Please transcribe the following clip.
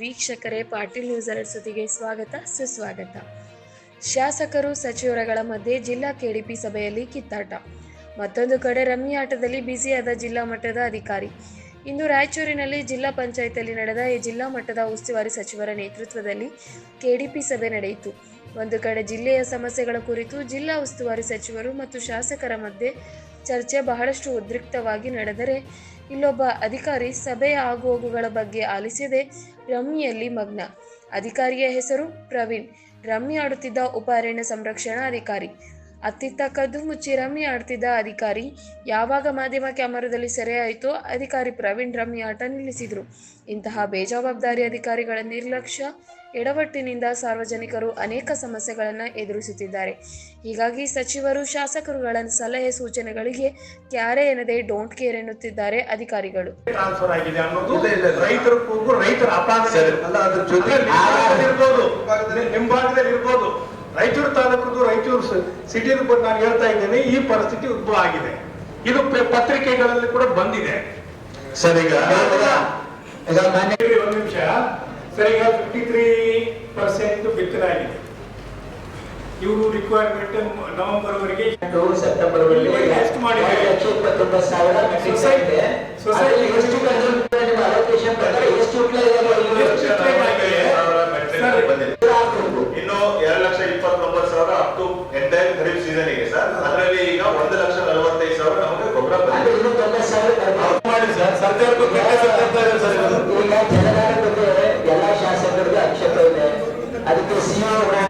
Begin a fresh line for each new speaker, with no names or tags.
ವೀಕ್ಷಕರೇ Patil news alert ಸುದ್ದಿಗೆ ಸ್ವಾಗತ, ಸುಸ್ವಾಗತ. ಶಾಸಕರು, ಸಚಿವರುಗಳ ಮಧ್ಯೆ ಜಿಲ್ಲಾ ಕೆಡಿಪಿ ಸಭೆಯಲ್ಲಿ ಕಿತ್ತಾಟ. ಮತ್ತೊಂದು ಕಡೆ ರಮ್ಮಿ ಆಟದಲ್ಲಿ ಬ್ಯುಸಿಯಾದ ಜಿಲ್ಲಾ ಮಟ್ಟದ ಅಧಿಕಾರಿ. ಇಂದು ರಾಯಚೂರಿನಲ್ಲಿ ಜಿಲ್ಲಾ ಪಂಚಾಯತಿಯಲ್ಲಿ ನಡೆದ ಈ ಜಿಲ್ಲಾ ಮಟ್ಟದ ಉಸ್ತುವಾರಿ ಸಚಿವರ ನೇತೃತ್ವದಲ್ಲಿ ಕೆಡಿಪಿ ಸಭೆ ನಡೆಯಿತು. ಒಂದು ಕಡೆ ಜಿಲ್ಲೆಯ ಸಮಸ್ಯೆಗಳ ಕುರಿತು ಜಿಲ್ಲಾ ಉಸ್ತುವಾರಿ ಸಚಿವರು ಮತ್ತು ಶಾಸಕರ ಮಧ್ಯೆ ಚರ್ಚೆ ಬಹಳಷ್ಟು ಉದ್ರಿಕ್ತವಾಗಿ ನಡೆದರೆ ಇಲ್ಲೊಬ್ಬ ಅಧಿಕಾರಿ ಸಭೆಯ ಆಗುಹೋಗುಗಳ ಬಗ್ಗೆ ಆಲಿಸದೆ ರಮ್ಮಿಯಲ್ಲಿ ಮಗ್ನ. ಅಧಿಕಾರಿಯ ಹೆಸರು ಪ್ರವೀಣ್. ರಮ್ಮಿ ಆಡುತ್ತಿದ್ದ ಉಪ ಅರಣ್ಯ ಸಂರಕ್ಷಣಾ ಅಧಿಕಾರಿ ಅತ್ತಿತ್ತ ಕದ್ದು ಮುಚ್ಚಿ ರಮ್ಮಿ ಆಡ್ತಿದ್ದ ಅಧಿಕಾರಿ. ಯಾವಾಗ ಮಾಧ್ಯಮ ಕ್ಯಾಮರಾದಲ್ಲಿ ಸೆರೆಯಾಯಿತೋ ಅಧಿಕಾರಿ ಪ್ರವೀಣ್ ರಮ್ಮಿ ಆಟ ನಿಲ್ಲಿಸಿದ್ರು. ಇಂತಹ ಬೇಜವಾಬ್ದಾರಿ ಅಧಿಕಾರಿಗಳ ನಿರ್ಲಕ್ಷ್ಯ ಎಡವಟ್ಟಿನಿಂದ ಸಾರ್ವಜನಿಕರು ಅನೇಕ ಸಮಸ್ಯೆಗಳನ್ನು ಎದುರಿಸುತ್ತಿದ್ದಾರೆ. ಹೀಗಾಗಿ ಸಚಿವರು ಶಾಸಕರುಗಳ ಸಲಹೆ ಸೂಚನೆಗಳಿಗೆ ಕ್ಯಾರೆ ಎನ್ನದೆ ಡೋಂಟ್ ಕೇರ್ ಎನ್ನುತ್ತಿದ್ದಾರೆ ಅಧಿಕಾರಿಗಳು.
ರೈತರ ರಾಯಚೂರು ತಾಲೂಕು ರಾಯಚೂರು ಸಿಟಿ ಕೂಡ ನಾನು ಹೇಳ್ತಾ ಇದ್ದೇನೆ ಈ ಪರಿಸ್ಥಿತಿ ಉದ್ಭವ ಆಗಿದೆ. ಇದು ಪತ್ರಿಕೆಗಳಲ್ಲಿ ಕೂಡ ಬಂದಿದೆ.
ಸರ್ ಈಗ
ಒಂದು ನಿಮಿಷ. ಸರ್ ಈಗ ಫಿಫ್ಟಿ ತ್ರೀ ಪರ್ಸೆಂಟ್ ಬಿತ್ತನೆ ಆಗಿದೆ. ಇವರು ರಿಕ್ವೈರ್ಮೆಂಟ್ ನವೆಂಬರ್ ವರೆಗೆ
ಸೆಪ್ಟೆಂಬರ್
ಎಷ್ಟು ಮಾಡಿದ್ದಾರೆ?
una